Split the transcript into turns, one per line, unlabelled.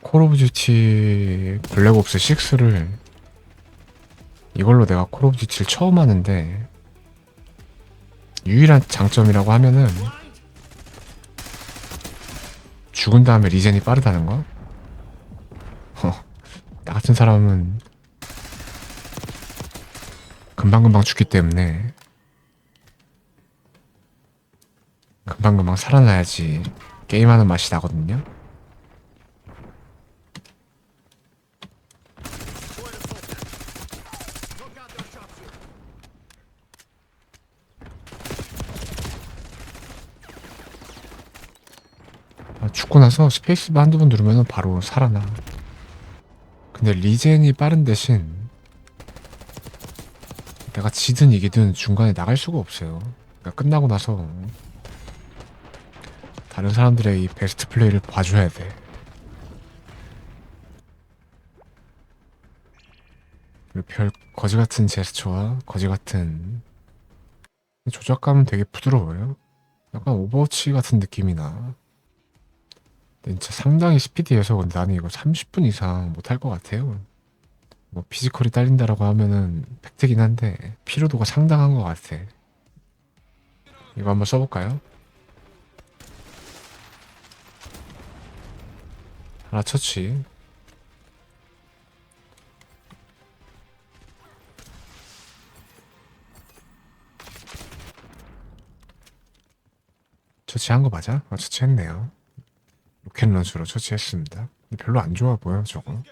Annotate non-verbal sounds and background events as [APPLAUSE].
콜 오브 듀티 블랙옵스 6를 이걸로 내가 콜 오브 듀티를 처음 하는데 유일한 장점이라고 하면은 죽은 다음에 리젠이 빠르다는 거? 어, [LAUGHS] 나 같은 사람은 금방금방 죽기 때문에 금방금방 살아나야지 게임하는 맛이 나거든요. 아, 죽고 나서 스페이스바 한두 번 누르면 바로 살아나. 근데 리젠이 빠른 대신 내가 지든 이기든 중간에 나갈 수가 없어요. 그러니까 끝나고 나서 다른 사람들의 이 베스트 플레이를 봐줘야 돼. 별 거지 같은 제스처와 거지 같은 조작감은 되게 부드러워요. 약간 오버워치 같은 느낌이 나. 근데 진짜 상당히 스피디해서 근데 나는 이거 30분 이상 못할 것 같아요. 뭐 피지컬이 딸린다라고 하면은 팩트긴 한데 피로도가 상당한 것 같아. 이거 한번 써볼까요? 하나 처치. 처치한 거 맞아? 아, 처치했네요. 로켓런처로 처치했습니다. 별로 안 좋아 보여 저거.